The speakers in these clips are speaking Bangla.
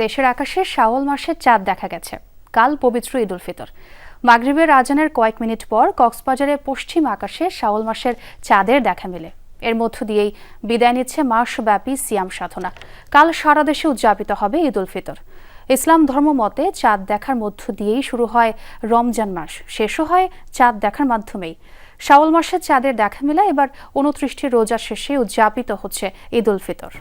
দেশের আকাশে শাওয়াল মাসের চাঁদ দেখা গেছে। কাল পবিত্র ঈদ উল ফিতর। মাগরিবের আজানের কয়েক মিনিট পর কক্সবাজারের পশ্চিম আকাশে শাওয়াল মাসের চাঁদের দেখা মেলে। এর মধ্য দিয়েই বিদায় নিচ্ছে মাসব্যাপী সিয়াম সাধনা। কাল সারা দেশে উদযাপিত হবে ঈদ উল ফিতর। ইসলাম ধর্ম মতে চাঁদ দেখার মধ্য দিয়েই শুরু হয় রমজান মাস। শেষও হয় চাঁদ দেখার মাধ্যমেই। শাওয়াল মাসের চাঁদের দেখা মেলা এবার উনত্রিশটি রোজা শেষে উদযাপিত হচ্ছে ঈদ উল ফিতর।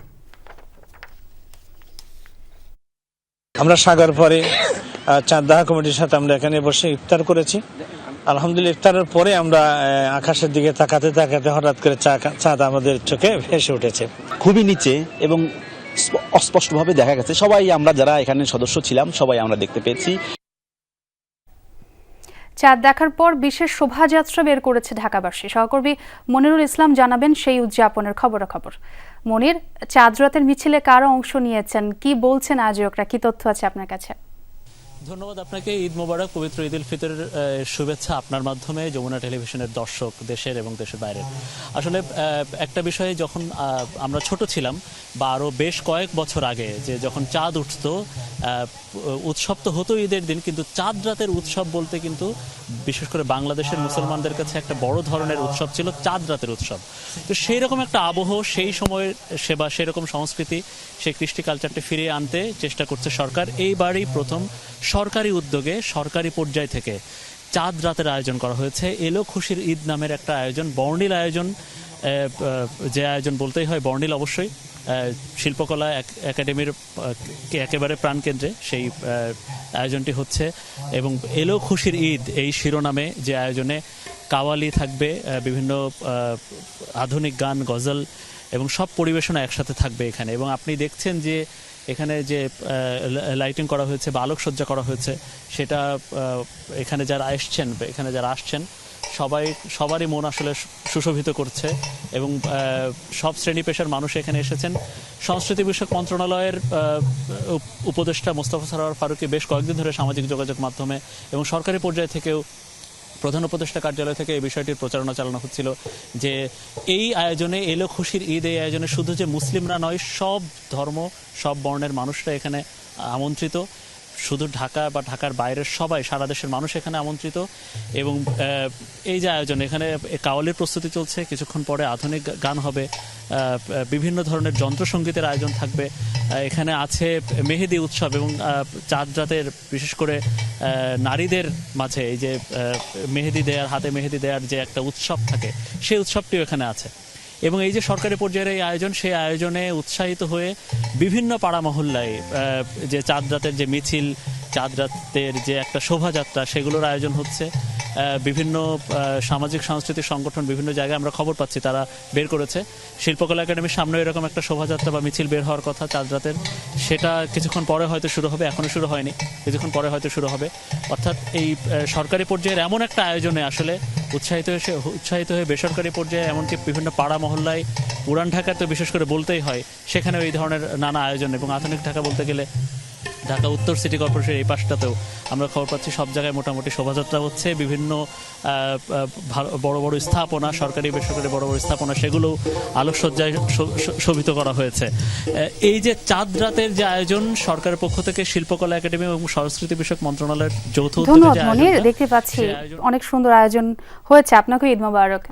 আমরা সাগর পরে চাঁদাহা কমিটির সাথে আমরা এখানে বসে ইফতার করেছি। আলহামদুলিল্লাহ, ইফতারের পরে আমরা আকাশের দিকে তাকাতে তাকাতে হঠাৎ করে চাঁদ আমাদের চোখে ভেসে উঠেছে। খুবই নিচে এবং অস্পষ্টভাবে দেখা গেছে। সবাই আমরা যারা এখানে সদস্য ছিলাম, সবাই আমরা দেখতে পেয়েছি। চাঁদ দেখার পর বিশেষ শোভাযাত্রা বের করেছে ঢাকাবাসী। সহকর্মী মনিরুল ইসলাম জানাবেন সেই উদযাপনের খবরাখবর। মনির, চাঁদ রাতের মিছিলে কারা অংশ নিয়েছেন? কি বলছেন আয়োজকরা? কি তথ্য আছে আপনার কাছে? ধন্যবাদ আপনাকে। ঈদ মোবারক, পবিত্র ঈদ উল ফিতরের শুভেচ্ছা আপনার মাধ্যমে যমুনা টেলিভিশনের দর্শক দেশের এবং দেশের বাইরের। আসলে একটা বিষয়ে যখন আমরা ছোট ছিলাম বা আরও বেশ কয়েক বছর আগে যে যখন চাঁদ উঠত উৎসব তো হতো ঈদের দিন, কিন্তু চাঁদ রাতের উৎসব বলতে কিন্তু বিশেষ করে বাংলাদেশের মুসলমানদের কাছে একটা বড় ধরনের উৎসব ছিল চাঁদ রাতের উৎসব। তো সেই রকম একটা আবহ, সেই সময়ের সেবা, সেরকম সংস্কৃতি, সেই কৃষ্টি কালচারটা ফিরিয়ে আনতে চেষ্টা করছে সরকার। এইবারই প্রথম সরকারি উদ্যোগে সরকারি পর্যায় থেকে চাঁদ রাতের আয়োজন করা হয়েছে। এলো খুশির ঈদ নামের একটা আয়োজন, বর্ণিল আয়োজন যে আয়োজন বলতেই হয়, বর্ণিল অবশ্যই। শিল্পকলা একাডেমির একেবারে প্রাণকেন্দ্রে সেই আয়োজনটি হচ্ছে। এবং এলো খুশির ঈদ, এই শিরোনামে যে আয়োজনে কাওয়ালি থাকবে বিভিন্ন আধুনিক গান, গজল এবং সব পরিবেশনা একসাথে থাকবে এখানে। এবং আপনি দেখছেন যে এখানে যে লাইটিং করা হয়েছে বা আলোকসজ্জা করা হয়েছে, সেটা এখানে যারা এসছেন, এখানে যারা আসছেন, সবাই, সবারই মন আসলে সুশোভিত করছে এবং সব শ্রেণি পেশার মানুষ এখানে এসেছেন। সংস্কৃতি বিষয়ক মন্ত্রণালয়ের উপদেষ্টা মোস্তফা সরোয়ার ফারুকি বেশ কয়েকদিন ধরে সামাজিক যোগাযোগ মাধ্যমে এবং সরকারি পর্যায় থেকেও প্রধান উপদেষ্টা কার্যালয় থেকে এই বিষয়টির প্রচারণা চালানো হচ্ছিল যে এই আয়োজনে, এলো খুশির ঈদ এই আয়োজনে শুধু যে মুসলিমরা নয়, সব ধর্ম, সব বর্ণের মানুষরা এখানে আমন্ত্রিত। শুধু ঢাকা বা ঢাকার বাইরের সবাই, সারা দেশের মানুষ এখানে আমন্ত্রিত এবং এই যে আয়োজন, এখানে কাওয়ালির প্রস্তুতি চলছে, কিছুক্ষণ পরে আধুনিক গান হবে বিভিন্ন ধরনের যন্ত্রসঙ্গীতের আয়োজন থাকবে এখানে আছে মেহেদি উৎসব এবং চাঁদ রাতের বিশেষ করে নারীদের মাঝে এই যে মেহেদি দেয়ার, হাতে মেহেদি দেয়ার যে একটা উৎসব থাকে, সেই উৎসবটিও এখানে আছে। এবং এই যে সরকারি পর্যায়ের এই আয়োজন, সেই আয়োজনে উৎসাহিত হয়ে বিভিন্ন পাড়া মহল্লায় যে চাঁদ রাতের যে মিছিল চাঁদ রাতের যে একটা শোভাযাত্রা, সেগুলোর আয়োজন হচ্ছে। বিভিন্ন সামাজিক, সাংস্কৃতিক সংগঠন বিভিন্ন জায়গায় আমরা খবর পাচ্ছি, তারা বের করেছে। শিল্পকলা একাডেমির সামনে এরকম একটা শোভাযাত্রা বা মিছিল বের হওয়ার কথা চাঁদ রাতের, সেটা কিছুক্ষণ পরে হয়তো শুরু হবে এখনও শুরু হয়নি, কিছুক্ষণ পরে হয়তো শুরু হবে। অর্থাৎ এই সরকারি পর্যায়ের এমন একটা আয়োজনে আসলে উৎসাহিত হয়ে উৎসাহিত হয়ে বেসরকারি পর্যায়ে এমনকি বিভিন্ন পাড়া মহল্লায় পুরান ঢাকা তো বিশেষ করে বলতেই হয় সেখানে এই ধরনের নানা আয়োজন এবং আধুনিক ঢাকা বলতে গেলে ঢাকা উত্তর সিটি কর্পোরেশনের এই পাশটাতেও আমরা খবর পাচ্ছি সব জায়গায় মোটামুটি শোভাযাত্রা হচ্ছে বিভিন্ন বড় বড় স্থাপনা সরকারি বেসরকারি বড় বড় স্থাপনা সেগুলো আলোকসজ্জায় শোভিত করা হয়েছে। এই যে চাঁদ রাতের যে আয়োজন সরকারের পক্ষ থেকে শিল্পকলা একাডেমি এবং সংস্কৃতি বিষয়ক মন্ত্রণালয়ের যৌথ উদ্যোগে দেখতে পাচ্ছি অনেক সুন্দর আয়োজন হয়েছে। আপনাকে ঈদ মোবারক।